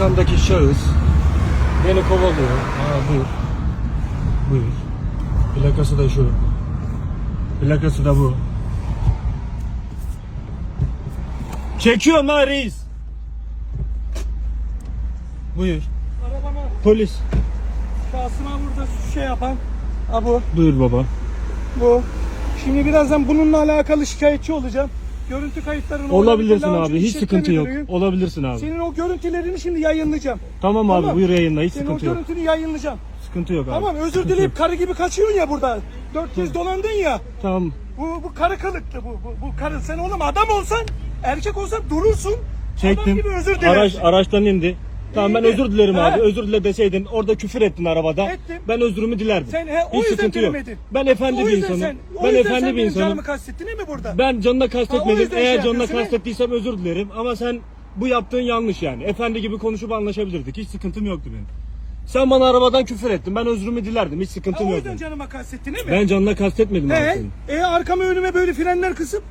arkamdaki şahıs beni kovalıyor. Aa buyur. Buyur. Plakası da şu. Plakası da bu. Çekiyorum ha reis. Buyur. Arabama Polis. şahsıma burada şey yapan ha bu Buyur baba. bu. Şimdi birazdan bununla alakalı şikayetçi olacağım. Görüntü kayıtlarını Olabilirsin Daha önce abi. Hiç sıkıntı yok. müdürüyüm. Olabilirsin abi. Senin o görüntülerini şimdi yayınlayacağım. Tamam abi buyur yayınla. Hiç Senin o sıkıntı yok. görüntünü yayınlayacağım. Sıkıntı yok abi. Tamam özür dileyip karı gibi kaçıyorsun ya burada. Dört kez dolandın ya. Tamam. Bu, bu karı kılıklı bu, bu, bu karı. Sen oğlum adam olsan, erkek olsan durursun. Adam Çektim. gibi özür dilersin. Araç, araçtan indi. Tamam ben özür dilerim He. abi. Özür dile deseydin. Orada küfür ettin arabada. Ettim. Ben özrümü dilerdim. Sen he, o Hiç yüzden sıkıntı yok. dilemedin. Ben efendi o bir yüzden insanım. Sen, o ben yüzden efendi sen bir benim insanım. canımı kastettin değil mi burada? Ben canına Ha, o kastetmedim. yüzden şey Eğer canına yapıyorsun, he? kastettiysem özür dilerim. Ama sen bu yaptığın yanlış yani. Efendi gibi konuşup anlaşabilirdik. Hiç sıkıntım yoktu benim. Sen bana arabadan küfür ettin. Ben özrümü dilerdim. Hiç Ha, sıkıntım o yok. yüzden canıma kastettin değil mi? Ben canına kastetmedim abi senin. E arkama önüme böyle frenler kısıp